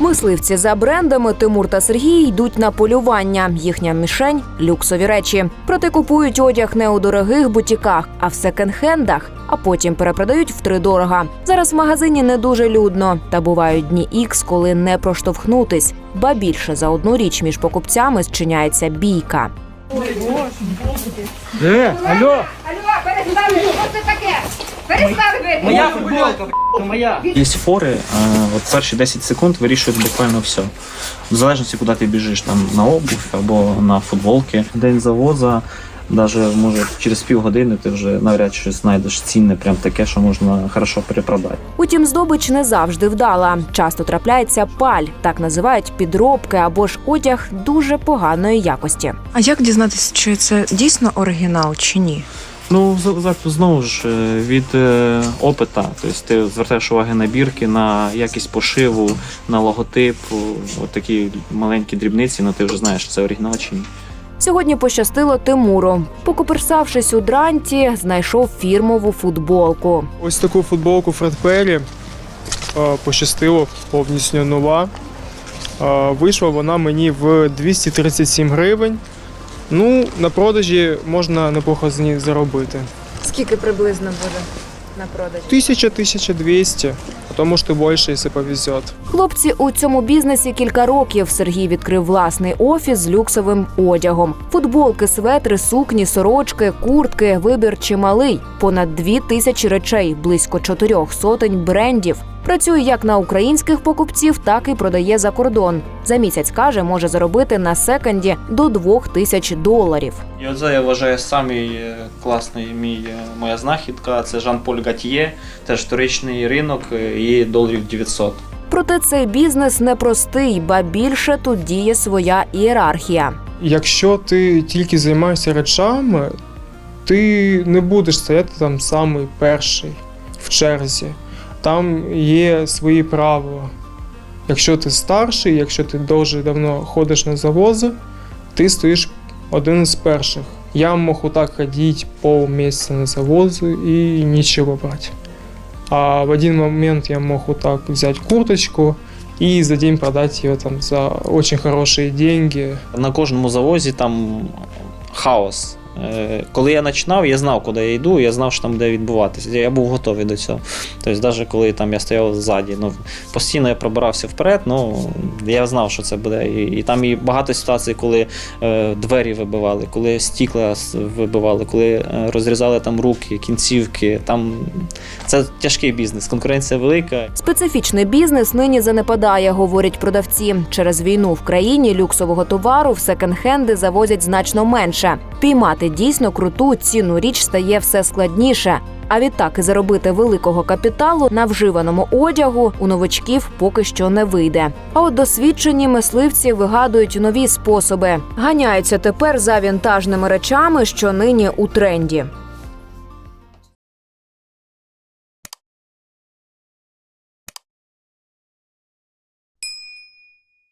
Мисливці за брендами Тимур та Сергій йдуть на полювання. Їхня мішень люксові речі. Проте купують одяг не у дорогих бутіках, а в секонд-хендах, а потім перепродають втридорога. Зараз в магазині не дуже людно, та бувають дні ікс, коли не проштовхнутись. Ба більше за одну річ між покупцями зчиняється бійка. Е, алло, Алло, перестали, що це таке? Перестали бити. моя футболка, б***ь, моя. Є фори, а, от перші 10 секунд вирішують буквально все. В залежності, куди ти біжиш, там на обувь або на футболки. День завоза, навіть може через півгодини ти вже навряд чи знайдеш цінне, прям таке, що можна хорошо перепродати. Утім, здобич не завжди вдала. Часто трапляється паль, так називають підробки або ж одяг дуже поганої якості. А як дізнатися, чи це дійсно оригінал чи ні? Ну, знову ж е, від е, опита. Тобто ти звертаєш уваги на бірки, на якість пошиву, на логотип, от такі маленькі дрібниці, ну ти вже знаєш, це оригінал чи ні. Сьогодні пощастило Тимуру. Покоперсавшись у дранті, знайшов фірмову футболку. Ось таку футболку Фред Перрі е, пощастило повністю нова. Вийшла вона мені в 237 гривень. Ну, на продажі можна неплохо з заробити. Скільки приблизно буде на продаж? 1000-1200, а может и больше, если повезет. Хлопці у цьому бізнесі кілька років. Сергій відкрив власний офіс з люксовим одягом. Футболки, светри, сукні, сорочки, куртки. Вибір чималий. Понад дві тисячі речей, близько чотирьох сотень брендів. Працює як на українських покупців, так і продає за кордон. За місяць каже, може заробити на секонді до двох тисяч доларів. І оце я вважаю самий е, класний мій е, моя знахідка. Це Жан-Поль Гатьє, теж вторичний ринок е, і доларів 900. Проте цей бізнес непростий, ба більше тут діє своя ієрархія. Якщо ти тільки займаєшся речами, ти не будеш стояти там самий перший в черзі. Там є свої правила. Якщо ти старший, якщо ти дуже давно ходиш на завози, ти стоїш один з перших. Я мог отак ходить полмесяца на завозы и ничего брать. А в один момент я мог вот так взять курточку и за день продать ее там за очень хорошие деньги. На кожному завозі там хаос. Е, Коли я починав, я знав, куди я йду, я знав, що там буде відбуватися. Я був готовий до цього. Тобто, навіть коли там я стояв ззаді, ну постійно я пробирався вперед, ну я знав, що це буде. І, і там і багато ситуацій, коли е, двері вибивали, коли стікла вибивали, коли е, розрізали там руки, кінцівки. Там це тяжкий бізнес, конкуренція велика. Специфічний бізнес нині занепадає, говорять продавці. Через війну в країні люксового товару в секонд-хенди завозять значно менше. Піймати дійсно круту цінну річ стає все складніше. А відтак і заробити великого капіталу на вживаному одягу у новачків поки що не вийде. А от досвідчені мисливці вигадують нові способи. Ганяються тепер за вінтажними речами, що нині у тренді.